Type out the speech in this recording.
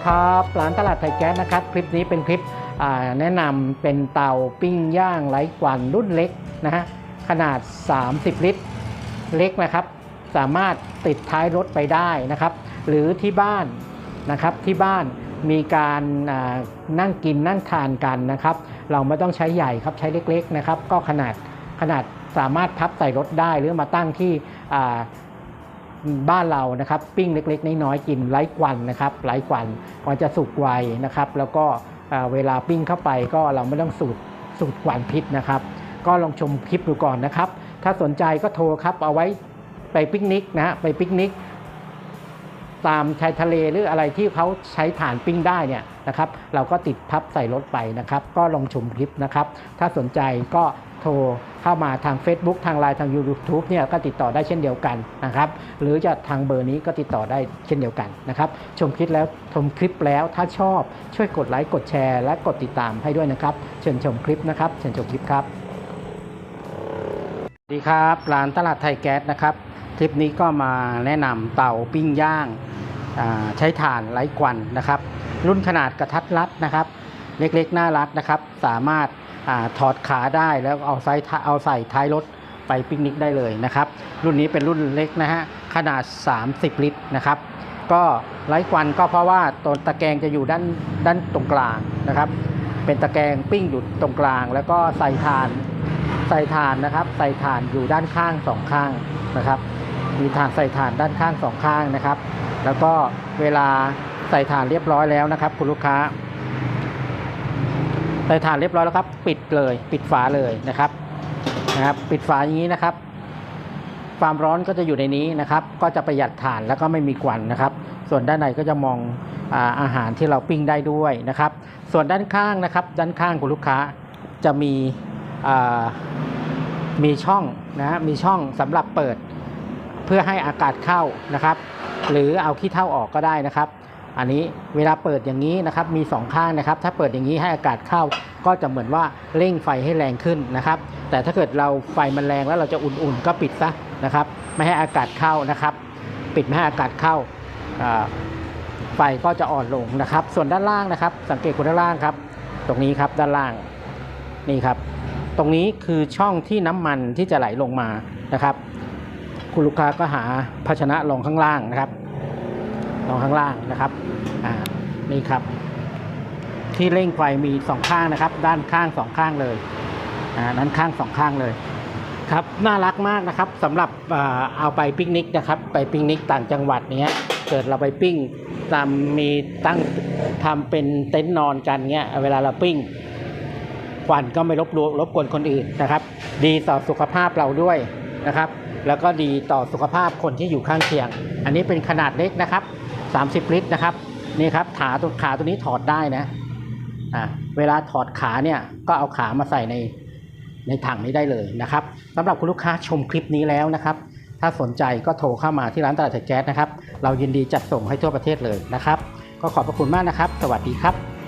ีครับร้านตลาดไทยแก๊สนะครับ คลิปนี้เป็นคลิปแนะนำเป็นเตาปิ้งย่างไร้ควันรุ่นเล็กนะฮะขนาด 30 ลิตร เล็กนะครับ สามารถติดท้ายรถไปได้นะครับ หรือที่บ้านนะครับที่บ้านมีการนั่งกินนั่งทานกันนะครับ เราไม่ต้องใช้ใหญ่ครับใช้เล็กๆนะครับ ก็ขนาดขนาดสามารถพับใส่รถได้หรือมาตั้งที่ บ้านเรานะครับปิ้งเล็ก ๆ น้อยๆกินไร้ควันนะครับไร้ควันมันจะสุกไวนะครับ แล้วก็เวลาปิ้งเข้าไปก็เราไม่ต้องสูดสูดควันพิษนะครับ ก็ลองชมคลิปดูก่อนนะครับ ถ้าสนใจก็โทรครับเอาไว้ไปปิกนิกนะฮะไปปิกนิกตามชายทะเลหรืออะไรที่เขาใช้ฐานปิ้งได้เนี่ยนะครับ เราก็ติดพับใส่รถไปนะครับ ก็ลองชมคลิปนะครับ ถ้าสนใจก็ โทรเข้ามาทาง Facebook ทางไลน์ทาง YouTube เนี่ยก็ติดต่อได้เช่นเดียวกันนะครับ หรือจะทางเบอร์นี้ก็ติดต่อได้เช่นเดียวกันนะครับ ชมคลิปแล้วชมคลิปแล้วถ้าชอบช่วยกดไลค์กดแชร์ และกดติดตามให้ด้วยนะครับ เชิญชมคลิปนะครับเชิญชมคลิปครับสวัสดีครับร้านตลาดไทยแก๊สนะครับ คลิปนี้ก็มาแนะนำเตาปิ้งย่างาใช้ถ่านไร้ควันนะครับ รุ่นขนาดกระทัดรัดนะครับ เล็กๆน่ารักนะครับ สามารถ อถอดขาได้แล้วเอาใส่เอาใส่ท้ายรถไปปิกนิกได้เลยนะครับ รุ่นนี้เป็นรุ่นเล็กนะฮะขนาด 30 ลิตรนะครับ ก็ไร้ควันก็เพราะว่าตัวตะแกรงจะอยู่ด้านด้านตรงกลางนะครับ เป็นตะแกรงปิ้งอยู่ตรงกลาง แล้วก็ใส่ถ่านใส่ถ่านนะครับ ใส่ถ่านอยู่ด้านข้างสองข้างนะครับ มีถ่านใส่ถ่านด้านข้างสองข้างนะครับ แล้วก็เวลาใส่ถ่านเรียบร้อยแล้วนะครับ คุณลูกค้า ใส่ถ่านเรียบร้อยแล้วครับ ปิดเลย ปิดฝาเลยนะครับนะครับ ปิดฝาอย่างนี้นะครับ ความร้อนก็จะอยู่ในนี้นะครับ ก็จะประหยัดถ่านแล้วก็ไม่มีควันนะครับ ส่วนด้านในก็จะมองอาอาหารที่เราปิ้งได้ด้วยนะครับ ส่วนด้านข้างนะครับ ด้านข้างคุณลูกค้าจะมีมีช่องนะมีช่องสำหรับเปิด เพื่อให้อากาศเข้านะครับ หรือเอาขี้เท่าออกก็ได้นะครับ อันนี้เวลาเปิดอย่างนี้นะครับมีสองข้างนะครับ ถ้าเปิดอย่างนี้ให้อากาศเข้า ก็จะเหมือนว่าเร่งไฟให้แรงขึ้นนะครับ แต่ถ้าเกิดเราไฟมันแรงแล้วเราจะอุ่นๆ ก็ปิดซะนะครับ ไม่ให้อากาศเข้านะครับ ปิดไม่ให้อากาศเข้าไฟก็จะอ่อนลงนะครับ ส่วนด้านล่างนะครับ สังเกตคุณด้านล่างครับ ตรงนี้ครับด้านล่างนี่ครับ ตรงนี้คือช่องที่น้ำมันที่จะไหลลงมานะครับ คุณลูกค้าก็หาภาชนะรองข้างล่างนะครับ รองข้างล่างนะครับอ่านี่ครับ ที่เร่งไฟมีสองข้างนะครับ ด้านข้างสองข้างเลยอ่าด้านข้างสองข้างเลยครับน่ารักมากนะครับสำหรับเอาไปปิกนิกนะครับ ไปปิกนิกต่างจังหวัดเนี้ยเกิดเราไปปิ้งตามมีตั้งทำเป็นเต็นท์นอนกันเงี้ยเวลาเราปิ้งควันก็ไม่รบรรบกวนคนอื่นนะครับ ดีต่อสุขภาพเราด้วยนะครับ แล้วก็ดีต่อสุขภาพคนที่อยู่ข้างเคียง อันนี้เป็นขนาดเล็กนะครับ 30 ลิตรนะครับนี่ครับขาตัวขาตัวนี้ถอดได้นะอ่าเวลาถอดขาเนี่ยก็เอาขามาใส่ในในถังนี้ได้เลยนะครับสำหรับคุณลูกค้าชมคลิปนี้แล้วนะครับ ถ้าสนใจก็โทรเข้ามาที่ร้านตลาดแก๊สนะครับ เรายินดีจัดส่งให้ทั่วประเทศเลยนะครับ ก็ขอบพระคุณมากนะครับ สวัสดีครับ